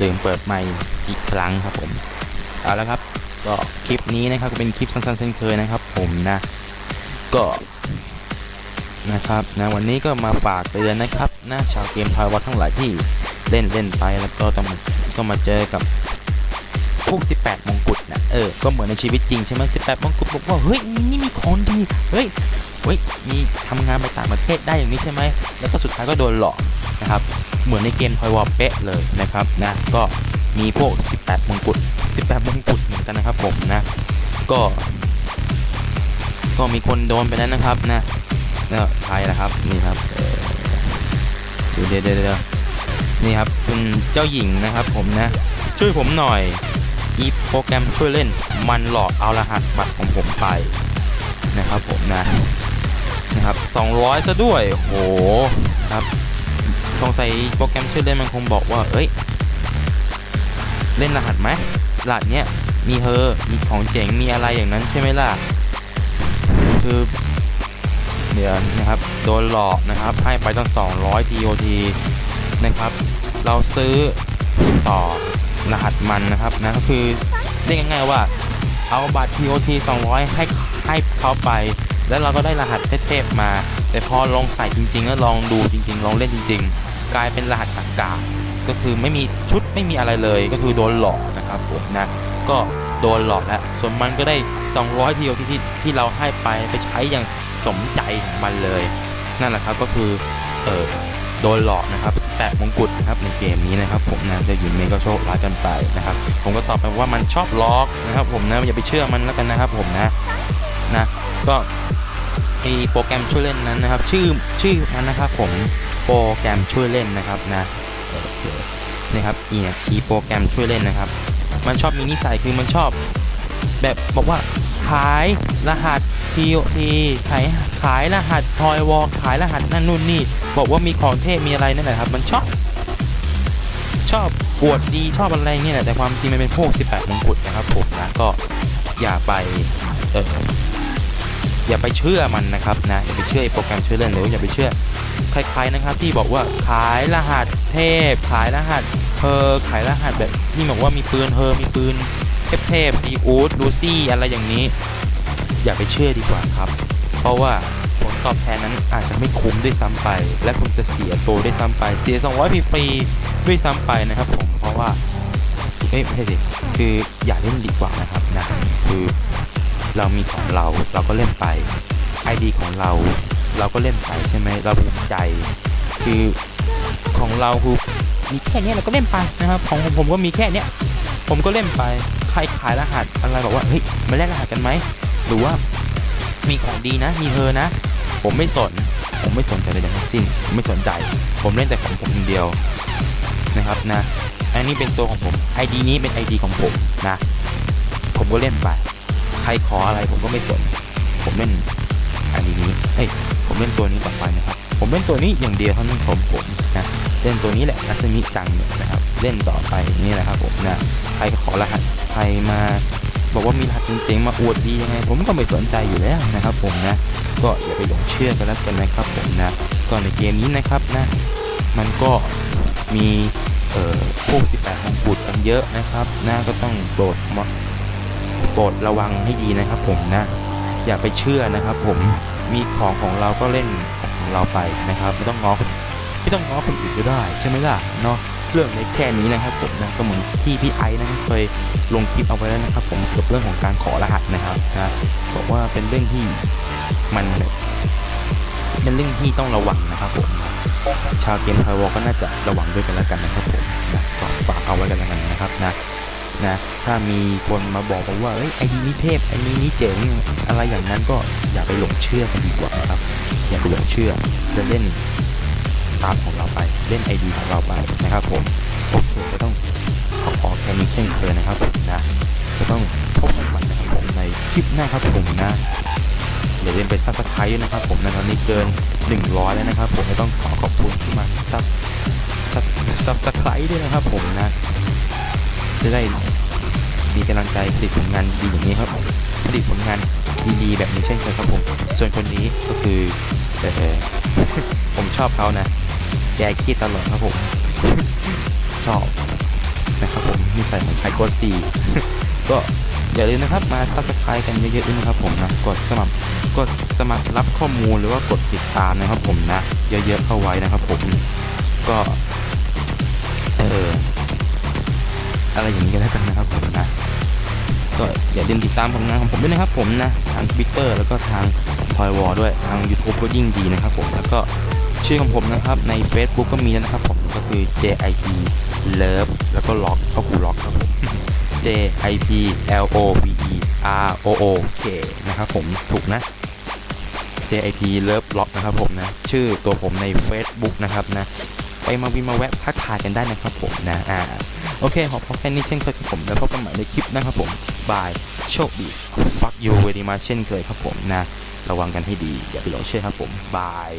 ลืมเปิดไมค์อีกครั้งครับผม เอาละครับ ก็คลิปนี้นะครับก็เป็นคลิปสั้นๆเช่นเคยนะครับ ผมนะก็นะครับนะวันนี้ก็มาฝากเตือนนะครับนะชาวเกมทอยวัดทั้งหลายที่เล่นเล่นไปแล้วก็ต้องก็มาเจอกับพวก 18 มงกุฎนะเออ ก็เหมือนในชีวิตจริงใช่ไหม18 มงกุฎบอกว่า เฮ้ย นี่มีของดี เฮ้ย เฮ้ยมีทำงานไปต่างประเทศได้อย่างนี้ใช่ไหมแล้วก็สุดท้ายก็โดนหลอกนะครับเหมือนในเกมทอยวอลเป๊ะเลยนะครับนะก็มีพวก 18มงกุฎ18มงกุฎเหมือนกันนะครับผมนะก็ก็มีคนโดนไปแล้วนะครับนะแล้วใครนะครับนี่ครับเดี๋ยวเดี๋ยวเดี๋ยวนี่ครับคุณเจ้าหญิงนะครับผมนะช่วยผมหน่อยอีโปรแกรมช่วยเล่นมันหลอกเอารหัสบัตรของผมไปนะครับผมนะ 200ซะด้วยโหครับสงสัยโปรแกรมช่วยเล่นมันคงบอกว่า เอ้ย เล่นรหัสไหมรหัสเนี้ยมีเฮอมีของเจ๋งมีอะไรอย่างนั้นใช่ไหมล่ะ คือเดี๋ยวนะครับโดนหลอกนะครับ ให้ไปตั้ง 200 TOT นะครับ เราซื้อต่อรหัสมันนะครับนะก็คือเรียกง่ายๆว่าเอาบัตร TOT 200 ให้ให้เขาไป แล้วเราก็ได้รหัสเทพๆมา แต่พอลองใส่จริง ๆ แล้วลองดูจริง ๆ ลองเล่นจริง ๆ กลายเป็นรหัสกากาก็คือไม่มีชุดไม่มีอะไรเลย ก็คือโดนหลอกนะครับผมนะก็โดนหลอกแล้วส่วนมันก็ได้ 200ทีเดียวที่ที่ที่เราให้ไปไปใช้อย่างสมใจของมันเลย นั่นแหละครับก็คือเออโดนหลอกนะครับ18มงกุฎนะครับในเกมนี้นะครับผมนะจะอยู่เมก็โชคร้ายกันไปนะครับผมก็ตอบไปว่ามันชอบล็อกนะครับผมนะอย่าไปเชื่อมันแล้วกันนะครับผมนะ นะก็ไอโปรแกรมช่วยเล่นนั้นนะครับ ชื่อชื่อมันนะครับผมโปรแกรมช่วยเล่นนะครับนะเนี่ครับอีเนี่ยคีโปรแกรมช่วยเล่นนะครับ มันชอบมีนิสัยคือมันชอบ แบบบอกว่าขายรหัส TOT ขายขายรหัสทอยวอลขายรหัสนั่นนู่นนี่ บอกว่ามีของเทพมีอะไรนั่นแหละครับ มันชอบ ชอบอวดดีชอบอะไรเนี่ยแหละแต่ความจริงมันเป็นพวก 18มงกุฎนะครับผมนะก็อย่าไปเออ อย่าไปเชื่อมันนะครับนะอย่าไปเชื่อโปรแกรมช่วยเล่นหรืออย่าไปเชื่อใครๆนะครับที่บอกว่าขายรหัสเทพ ขายรหัสเฮอขายรหัสแบบที่บอกว่ามีปืนเฮอมีปืนเทพๆซีอูดลูซี่อะไรอย่างนี้ อย่าไปเชื่อดีกว่าครับ เพราะว่าผลตอบแทนนั้นอาจจะไม่คุ้มได้ซ้ำไป และคุณจะเสียตัวได้ซ้ำไป เสีย 200ฟรีด้วยซ้ำไปนะครับผมเพราะว่าเอ้ยไม่ใช่สิคืออย่าเล่นดีกว่านะครับนะคือ เรามีของเราเราก็เล่นไป ID ของเราเราก็เล่นไปใช่ไหมเราภูมิใจ คือของเราคือมีแค่นี้เราก็เล่นไปนะครับ ของผมผมก็มีแค่เนี้ยผมก็เล่นไปใครขายรหัสอะไรบอกว่าเฮ้ยมาแลกรหัสกันไหมหรือว่ามีของดีนะ มีเฮอนะ ผมไม่สน ผมไม่สนใจใดๆทั้งสิ้นผมไม่สนใจ ผมเล่นแต่ของผมคนเดียวนะครับนะอันนี้เป็นตัวของผม ID นี้เป็น ID ของผมนะ ผมก็เล่นไป รขออะไรผมก็ไม่สนผมเล่น ID นี้เอ้ยผมเล่นตัวนี้ต่อไปนะครับ ผมเล่นตัวนี้อย่างเดียวเท่านั้นผมผมนะเล่นตัวนี้แหละนัสมิจังเนี่ยนะครับ เล่นต่อไปนี่แหละครับผมนะใครขอรหัสใครมาบอกว่ามีรหัสจริงๆมาอวดดียังไง ผมก็ไม่สนใจอยู่แล้วนะครับ ผมนะ ก็อย่าไปหลงเชื่อกันแล้วกันนะครับผมนะก็ในเกมนี้นะครับนะ มันก็มีเอ่อพวก18มงกุฎกันเยอะนะครับนะก็ต้องโปรดมโปรดระวังให้ดีนะครับผมนะ อย่าไปเชื่อนะครับ ผมมีของของเราก็เล่นของเราไปนะครับ ไม่ต้องง้อคนไม่ต้องง้อคนอื่นก็ได้ ใช่ไหมล่ะเนาะเรื่องเล็กแค่นี้นะครับผมนะก็เหมือนที่พี่ไอซ์นะเคยลงคลิปเอาไว้แล้วนะครับ ผมเกี่ยวกับเรื่องของการขอรหัสนะครับนะบอกว่าเป็นเรื่องที่มันเป็นเรื่องที่ต้องระวังนะครับผมชาวเกมไทยวอลก็น่าจะระวังด้วยกันแล้วกันนะครับผมนะก็ฝากเอาไว้กันแล้วกันนะครับนะ นะถ้ามีคนมาบอกผมว่าเอ้ยไอ้นี่เทพไอ้นี่นี่เจ๋งอะไรอย่างนั้นก็อย่าไปหลงเชื่อกันดีกว่าครับ อย่าไปหลงเชื่อจะเล่นตามของเราไปเล่น ID ของเราไปนะครับผมโอเคก็ต้องขอขอแค่นี้เช่นเคยนะครับนะก็ต้องพบกันใหม่นะครับผมในคลิปหน้าครับผมนะอย่าลืมไปซับสไครต์นะครับ ผมนะตอนนี้เกิน 100 แล้วนะครับ ผมก็ต้องขอขอบคุณที่มาซับซับซับสไครต์ด้วยนะครับ ผมนะจะได้ มีกำลังใจผลิตผลงานดีอย่างนี้ครับผลิตผลงานดีๆแบบนี้เช่นเคยครับผม ส่วนคนนี้ก็คือเออผมชอบเขานะแกคิดตลอดครับผม ชอบนะครับผมนี่ใส่ของใครกดสี่ก็อย่าลืมนะครับมาซับสไครต์กันเยอะๆด้วยนะครับผมนะกดสมัครกดสมัครรับข้อมูลหรือว่ากดติดตามนะครับผมนะ เยอะๆเข้าไว้นะครับผมก็เอออะไรอย่างนี้กันแล้วกันนะครับผมนะ ก็อย่าลืมติดตามผลงานของผมด้วยนะครับผมนะทาง Twitter แล้วก็ทางทอยวอด้วยทาง YouTube ก็ยิ่งดีนะครับผมแล้วก็ชื่อของผมนะครับใน Facebook ก็มีนะครับผมก็คือ JIP Love แล้วก็ล็อกก็คือล็อกครับผม JIP L O V E R O O K นะครับผมถูกนะ JIP Love Lock นะครับผมนะชื่อตัวผมใน Facebook นะครับนะไปมาวิมาแวะทักทายกันได้นะครับผมนะอ่า โอเคขอพอแค่นี้เช่นเคยครับผม แล้วพบกันใหม่ในคลิปนะครับผมบายโชคดี fuck you very much เช่นเคยครับผมนะ ระวังกันให้ดี อย่าไปหลงเชื่อครับผมบาย